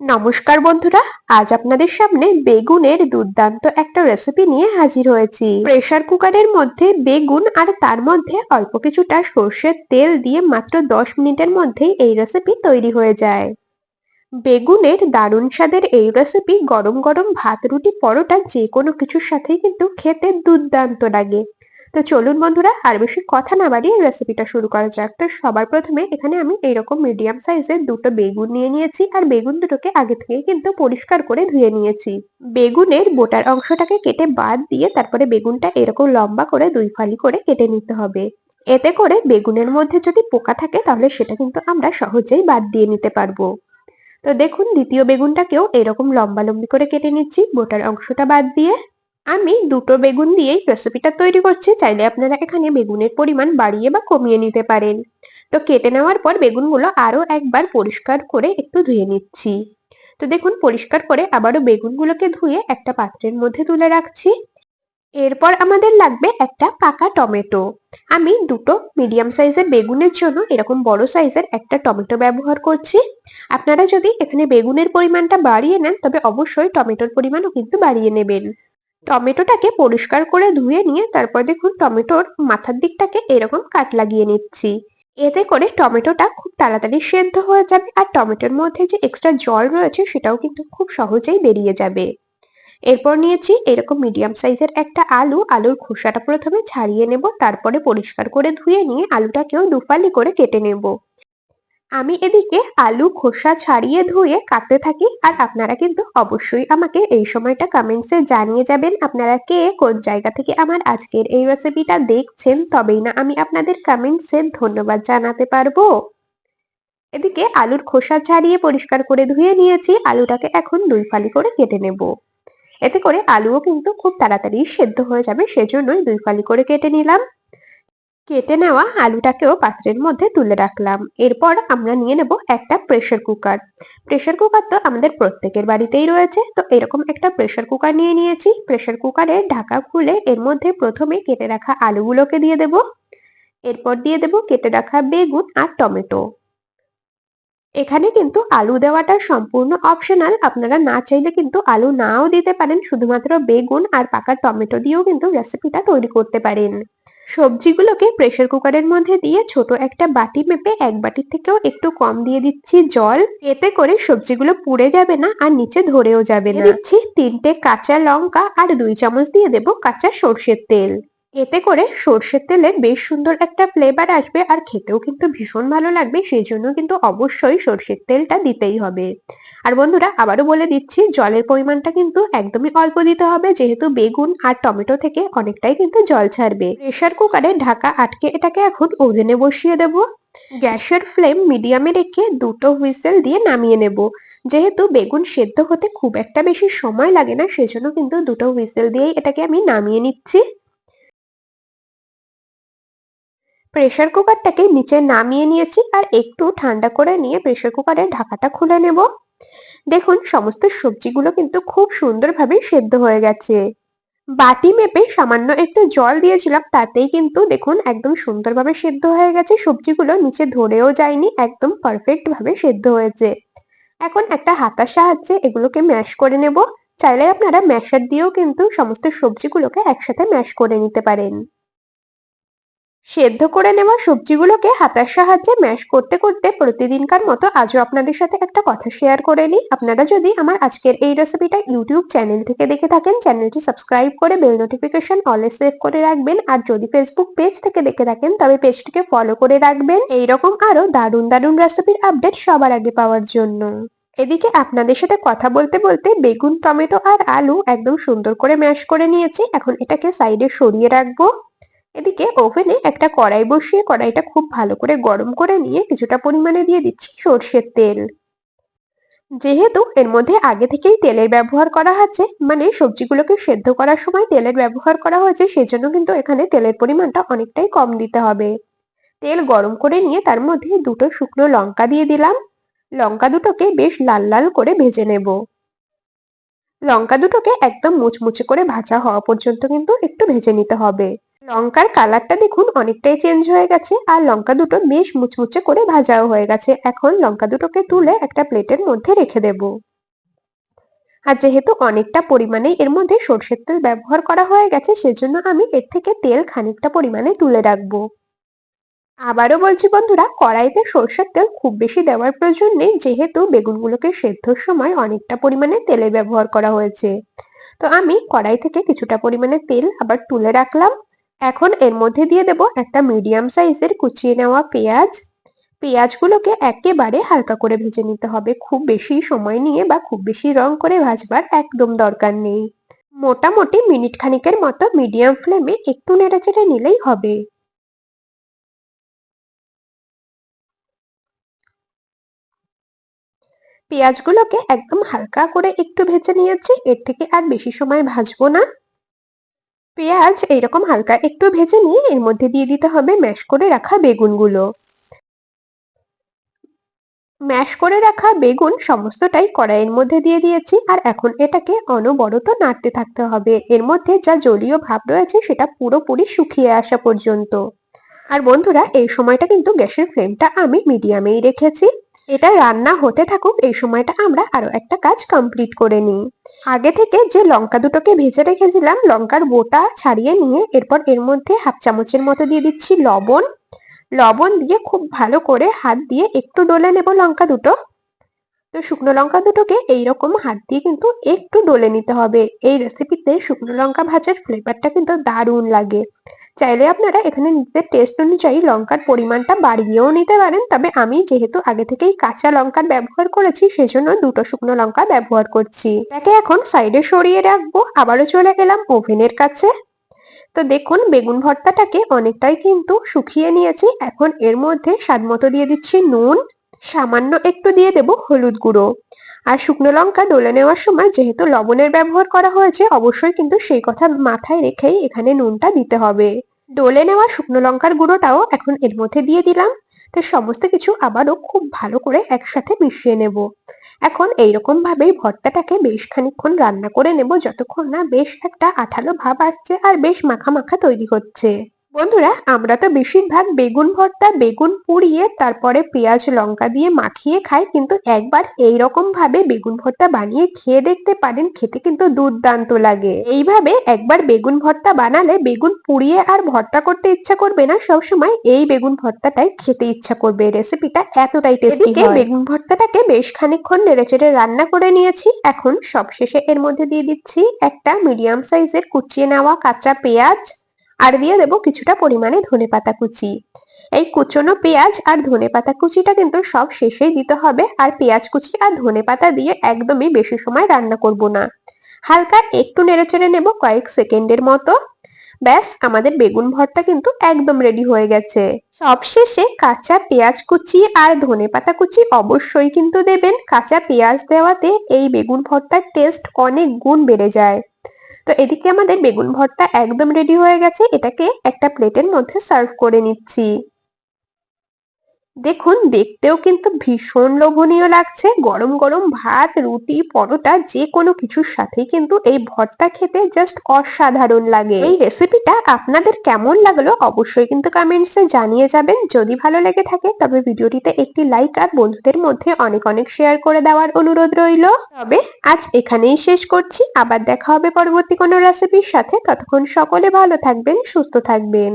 নমস্কার বন্ধুরা, আজ আপনাদের সামনে বেগুনের দুর্দান্ত একটা রেসিপি নিয়ে হাজির হয়েছি। প্রেসার কুকারের মধ্যে বেগুন আর তার মধ্যে অল্প কিছুটা সর্ষের তেল দিয়ে মাত্র দশ মিনিটের মধ্যেই এই রেসিপি তৈরি হয়ে যায়। বেগুনের দারুণ স্বাদের এই রেসিপি গরম গরম ভাত, রুটি, পরোটা যে কোনো কিছুর সাথেই কিন্তু খেতে দুর্দান্ত লাগে। তো চলুন বন্ধুরা, আর বেশি কথা না বাড়িয়ে রেসিপিটা শুরু করা যাক। তো সবার প্রথমে এখানে আমি এইরকম মিডিয়াম সাইজের দুটো বেগুন নিয়ে নিয়েছি, আর বেগুন দুটোকে আগে থেকে কিন্তু পরিষ্কার করে ধুয়ে নিয়েছি। বেগুনের বোটার অংশটাকে কেটে বাদ দিয়ে তারপরে বেগুনটা এরকম লম্বা করে দুই ফালি করে কেটে নিতে হবে। এতে করে বেগুনের মধ্যে যদি পোকা থাকে, তাহলে সেটা কিন্তু আমরা সহজেই বাদ দিয়ে নিতে পারব। তো দেখুন, দ্বিতীয় বেগুনটাকেও এরকম লম্বা লম্বি করে কেটে নিচ্ছি। বোটার অংশটা বাদ দিয়ে আমি দুটো বেগুন দিয়েই রেসিপিটা তৈরি করছি। চাইলে আপনারা এখানে বেগুনের পরিমাণ বাড়িয়ে বা কমিয়ে নিতে পারেন। তো কেটে নেওয়ার পর বেগুনগুলো আরও একবার পরিষ্কার করে একটু ধুয়ে নিচ্ছি। তো দেখুন, পরিষ্কার করে আবারও বেগুনগুলোকে ধুয়ে একটা পাত্রের মধ্যে তুলে রাখছি। এরপর আমাদের লাগবে একটা পাকা টমেটো। আমি দুটো মিডিয়াম সাইজের বেগুনের জন্য এরকম বড় সাইজের একটা টমেটো ব্যবহার করছি। আপনারা যদি এখানে বেগুনের পরিমাণটা বাড়িয়ে নেন, তবে অবশ্যই টমেটোর পরিমাণও কিন্তু বাড়িয়ে নেবেন। টমেটোটাকে পরিষ্কার করে ধুয়ে নিয়ে তারপর দেখুন টমেটোর মাথার দিকটাকে এরকম কাট লাগিয়ে নিচ্ছি। এতে করে টমেটোটা খুব তাড়াতাড়ি সেদ্ধ হয়ে যাবে আর টমেটোর মধ্যে যে এক্সট্রা জল রয়েছে সেটাও কিন্তু খুব সহজেই বেরিয়ে যাবে। এরপর নিয়েছি এরকম মিডিয়াম সাইজের একটা আলু। আলুর খোসাটা প্রথমে ছাড়িয়ে নেব, তারপরে পরিষ্কার করে ধুয়ে নিয়ে আলুটাকেও দুফালি করে কেটে নেব। আমি এদিকে আলু খোসা ছাড়িয়ে ধুয়ে কাটতে থাকি, আর আপনারা কিন্তু অবশ্যই আমাকে এই সময়টা কমেন্টসে জানিয়ে যাবেন আপনারা কে, কোন জায়গা থেকে আমার আজকের এই রেসিপিটা দেখছেন, তবেই না আমি আপনাদের কমেন্টসে ধন্যবাদ জানাতে পারব। এদিকে আলুর খোসা ছাড়িয়ে পরিষ্কার করে ধুয়ে নিয়েছি, আলুটাকে এখন দুই ফালি করে কেটে নেব। এতে করে আলুও কিন্তু খুব তাড়াতাড়ি সেদ্ধ হয়ে যাবে, সেজন্যই দুই ফালি করে কেটে নিলাম। কেটে নেওয়া আলুটাকেও পাত্রের মধ্যে তুলে রাখলাম। এরপর আমরা নিয়ে নেব একটা প্রেসার কুকার প্রেসার কুকার তো আমাদের প্রত্যেকের বাড়িতেই রয়েছে। তো এরকম একটা প্রেসার কুকার নিয়ে নিয়েছি। প্রেসার কুকারে ঢাকা খুলে এর মধ্যে প্রথমে কেটে রাখা আলুগুলোকে দিয়ে দেব। এরপর দিয়ে দেব কেটে রাখা বেগুন আর টমেটো। এখানে কিন্তু আলু দেওয়াটা সম্পূর্ণ অপশনাল আপনারা না চাইলে কিন্তু আলু নাও দিতে পারেন। শুধুমাত্র বেগুন আর পাকা টমেটো দিয়েও কিন্তু রেসিপিটা তৈরি করতে পারেন। সবজিগুলোকে প্রেসার কুকারের মধ্যে দিয়ে ছোট একটা বাটি মেপে এক বাটি থেকেও একটু কম দিয়ে দিচ্ছি জল। এতে করে সবজিগুলো পুড়ে যাবে না আর নিচে ধরেও যাবে না। দিচ্ছি তিনটে কাঁচা লঙ্কা আর দুই চামচ দিয়ে দেব কাঁচা সর্ষের তেল। এতে করে সর্ষের তেলের বেশ সুন্দর একটা ফ্লেভার আসবে আর খেতেও কিন্তু ভীষণ ভালো লাগবে, সেই জন্য কিন্তু অবশ্যই সর্ষের তেলটা দিতেই হবে। আর বন্ধুরা, আবারও বলে দিচ্ছি, জলের পরিমাণটা কিন্তু একদমই অল্প দিতে হবে, যেহেতু বেগুন আর টমেটো থেকে অনেকটাই কিন্তু জল ছাড়বে। প্রেশার কুকারে ঢাকা আটকে এটাকে এখন ওভেনে বসিয়ে দেব। গ্যাসের ফ্লেম মিডিয়ামে রেখে দুটো হুইসেল দিয়ে নামিয়ে নেব। যেহেতু বেগুন সেদ্ধ হতে খুব একটা বেশি সময় লাগে না, সেজন্য কিন্তু দুটো হুইসেল দিয়েই এটাকে আমি নামিয়ে নিচ্ছি। প্রেসার কুকারটাকে নিচে নামিয়ে নিয়েছি আর একটু ঠান্ডা করে নিয়ে প্রেসার কুকারের ঢাকাটা খুলে নেব। দেখুন, সমস্ত সবজিগুলো কিন্তু খুব সুন্দরভাবে সেদ্ধ হয়ে গেছে। বাটি মেপে সামান্য একটু জল দিয়েছিলাম, তাতেই কিন্তু দেখুন একদম সুন্দরভাবে সেদ্ধ হয়ে গেছে। সবজিগুলো নিচে ধরেও যায়নি, একদম পারফেক্ট ভাবে সেদ্ধ হয়েছে। এখন একটা হাতার সাহায্যে এগুলোকে ম্যাশ করে নেব। চাইলে আপনারা ম্যাশার দিয়েও কিন্তু সমস্ত সবজিগুলোকে একসাথে ম্যাশ করে নিতে পারেন। সেদ্ধ করে নেওয়া সবজিগুলোকে হাতার সাহায্যে ম্যাশ করতে করতে প্রতিদিনকার মতো আজও আপনাদের সাথে একটা কথা শেয়ার করে নিই। আপনারা যদি আমার আজকের এই রেসিপিটা ইউটিউব চ্যানেল থেকে দেখে থাকেন চ্যানেলটি সাবস্ক্রাইব করে বেল নোটিফিকেশন অলে সেভ করে রাখবেন। আর যদি ফেসবুক পেজ থেকে দেখে থাকেন, তবে পেজটিকে ফলো করে রাখবেন। এইরকম আরও দারুণ দারুণ রেসিপির আপডেট সবার আগে পাওয়ার জন্য। এদিকে আপনাদের সাথে কথা বলতে বলতে বেগুন, টমেটো আর আলু একদম সুন্দর করে ম্যাশ করে নিয়েছি। এখন এটাকে সাইডে সরিয়ে রাখব। এদিকে ওভেনে একটা কড়াই বসিয়ে কড়াইটা খুব ভালো করে গরম করে নিয়ে কিছুটা পরিমাণে দিয়ে দিচ্ছি সর্ষের তেল। যেহেতু এর মধ্যে আগে থেকেই তেলের ব্যবহার করা হচ্ছে মানে সবজিগুলোকে সেদ্ধ করার সময় তেলের ব্যবহার করা হয়েছে, সেজন্য কিন্তু এখানে তেলের পরিমাণটা অনেকটাই কম দিতে হবে। তেল গরম করে নিয়ে তার মধ্যে দুটো শুকনো লঙ্কা দিয়ে দিলাম। লঙ্কা দুটোকে বেশ লাল লাল করে ভেজে নেব। লঙ্কা দুটোকে একদম মুচমুচে করে ভাজা হওয়া পর্যন্ত কিন্তু একটু ভেজে নিতে হবে। লঙ্কার কালারটা দেখুন অনেকটাই চেঞ্জ হয়ে গেছে, আর লঙ্কা দুটো বেশ মুচমুচে করে ভাজাও হয়ে গেছে। এখন লঙ্কা দুটোকে তুলে একটা প্লেটের মধ্যে রেখে দেব। আর যেহেতু অনেকটা পরিমাণে এর মধ্যে সর্ষের তেল ব্যবহার করা হয়ে গেছে, সেজন্য আমি এর থেকে তেল খানিকটা পরিমাণে তুলে রাখব। আবারও বলছি বন্ধুরা, কড়াইতে সর্ষের তেল খুব বেশি দেওয়ার প্রয়োজন নেই, যেহেতু বেগুনগুলোকে সেদ্ধর সময় অনেকটা পরিমাণে তেলে ব্যবহার করা হয়েছে। তো আমি কড়াই থেকে কিছুটা পরিমাণে তেল আবার তুলে রাখলাম। এখন এর মধ্যে দিয়ে দেব একটা মিডিয়াম সাইজের কুচিয়ে নেওয়া পেঁয়াজ। পেঁয়াজগুলোকে একেবারে হালকা করে ভেজে নিতে হবে। খুব বেশি সময় নিয়ে বা খুব বেশি রং করে ভাজবার একদম দরকার নেই। মোটামুটি মিনিট খানিকের মতো মিডিয়াম ফ্লেমে একটু নেড়েচেড়ে নিলেই হবে। পেঁয়াজগুলোকে একদম হালকা করে একটু ভেজে নিয়েছি। এর থেকে আর বেশি সময় ভাজবো না। পেঁয়াজ এইরকম হালকা একটু ভেজে নিয়ে এর মধ্যে দিয়ে দিতে হবে ম্যাশ করে রাখা বেগুনগুলো। ম্যাশ করে রাখা বেগুন সমস্তটাই কড়াইয়ের মধ্যে দিয়ে দিয়েছি আর এখন এটাকে অনবরত নাড়তে থাকতে হবে। এর মধ্যে যা জলীয় ভাব রয়েছে সেটা পুরোপুরি শুকিয়ে আসা পর্যন্ত। আর বন্ধুরা, এই সময়টা কিন্তু গ্যাসের ফ্লেমটা আমি মিডিয়ামেই রেখেছি। এটা রান্না হতে থাকুক, এই সময়টা আমরা আরও একটা কাজ কমপ্লিট করে নিই। আগে থেকে যে লঙ্কা দুটোকে ভেজে রেখেছিলাম, লঙ্কার বোটা ছাড়িয়ে নিয়ে এরপর এর মধ্যে হাফ চামচের মতো দিয়ে দিচ্ছি লবণ। লবণ দিয়ে খুব ভালো করে হাত দিয়ে একটু ডলে নেব লঙ্কা দুটো। তো শুকনো লঙ্কা দুটোকে এইরকম হাত দিয়ে কিন্তু একটু ডলে নিতে হবে। এই রেসিপিতে শুকনো লঙ্কা ভাজার ফ্লেভারটা কিন্তু দারুণ লাগে। চাইলে আপনারা এখানে নিজের টেস্ট অনুযায়ী লঙ্কার পরিমাণটা বাড়িয়েও নিতে পারেন, তবে আমি যেহেতু আগে থেকেই কাঁচা লঙ্কার ব্যবহার করেছি, সেজন্য দুটো শুকনো লঙ্কা ব্যবহার করছি। এটাকে এখন সাইডে সরিয়ে রাখব, আবারও চলে গেলাম ওভেনের কাছে। তো দেখুন, বেগুন ভর্তাটাকে অনেকটাই কিন্তু শুকিয়ে নিয়েছি। এখন এর মধ্যে স্বাদ দিয়ে দিচ্ছি নুন। সামান্য একটু দিয়ে দেব হলুদ গুঁড়ো। আর শুকনো লঙ্কা ডলে নেওয়ার সময় যেহেতু লবণের ব্যবহার করা হয়েছে, অবশ্যই কিন্তু সেই কথা মাথায় রেখেই এখানে নুনটা দিতে হবে। ডলে নেওয়া শুকনো লঙ্কার গুঁড়োটাও এখন এর মধ্যে দিয়ে দিলাম। তো সমস্ত কিছু আবারও খুব ভালো করে একসাথে মিশিয়ে নেব। এখন এইরকম ভাবেই ভর্তাটাকে বেশ খানিকক্ষণ রান্না করে নেব, যতক্ষণ না বেশ একটা আঠালো ভাব আসছে আর বেশ মাখা মাখা তৈরি হচ্ছে। বন্ধুরা আমরা তো বেশিরভাগ বেগুন ভর্তা বেগুন পুড়িয়ে তারপরে পেঁয়াজ লঙ্কা দিয়ে মাখিয়ে খাই কিন্তু একবার এই রকম ভাবে বেগুন ভর্তা বানিয়ে খেয়ে দেখতে পারেন খেতে কিন্তু দুর্দান্ত লাগে। এইভাবে একবার বেগুন ভর্তা বানালে বেগুন পুড়িয়ে আর ভর্তা করতে ইচ্ছা করবে না সবসময় এই বেগুন ভর্তাটাই খেতে ইচ্ছা করবে রেসিপিটা এতটাই টেস্টি হয়। বেগুন ভর্তাটাকে বেশ খানিকক্ষণ নেড়েচেড়ে রান্না করে নিয়েছি এখন সবশেষে এর মধ্যে দিয়ে দিচ্ছি একটা মিডিয়াম সাইজের কুচিয়ে নেওয়া কাঁচা পেঁয়াজ আর দিয়ে দেবো কিছুটা পরিমাণে ধনে পাতা কুচি। এই কুচনো পেঁয়াজ আর ধনে পাতা কুচিটা কিন্তু সব শেষেই দিতে হবে। আর পেঁয়াজ কুচি আর ধনে পাতা দিয়ে একদমই বেশি সময় রান্না করব না। হালকা একটু নেড়েচেড়ে নেব কয়েক সেকেন্ডের মতো। ব্যাস, আমাদের বেগুন ভর্তা কিন্তু একদম রেডি হয়ে গেছে। সবশেষে কাঁচা পেঁয়াজ কুচি আর ধনে পাতা কুচি অবশ্যই কিন্তু দেবেন। কাঁচা পেঁয়াজ দেওয়াতে এই বেগুন ভর্তার টেস্ট অনেক গুণ বেড়ে যায়। তো এদিকে আমাদের বেগুন ভর্তা একদম রেডি হয়ে গেছে। এটাকে একটা প্লেটের মধ্যে সার্ভ করে নিচ্ছি। দেখুন, দেখতেও কিন্তু ভীষণ লোভনীয় লাগছে। গরম গরম ভাত, রুটি, পরোটা যে কোনো কিছুর সাথেই কিন্তু এই ভর্তা খেতে জাস্ট অসাধারণ লাগে। এই রেসিপিটা আপনাদের কেমন লাগল অবশ্যই কিন্তু কমেন্টসে জানিয়ে যাবেন। যদি ভালো লেগে থাকে, তবে ভিডিওটিতে একটি লাইক আর বন্ধুদের মধ্যে অনেক অনেক শেয়ার করে দেওয়ার অনুরোধ রইল। তবে আজ এখানেই শেষ করছি। আবার দেখা হবে পরবর্তী কোনো রেসিপির সাথে। ততক্ষণ সকলে ভালো থাকবেন, সুস্থ থাকবেন।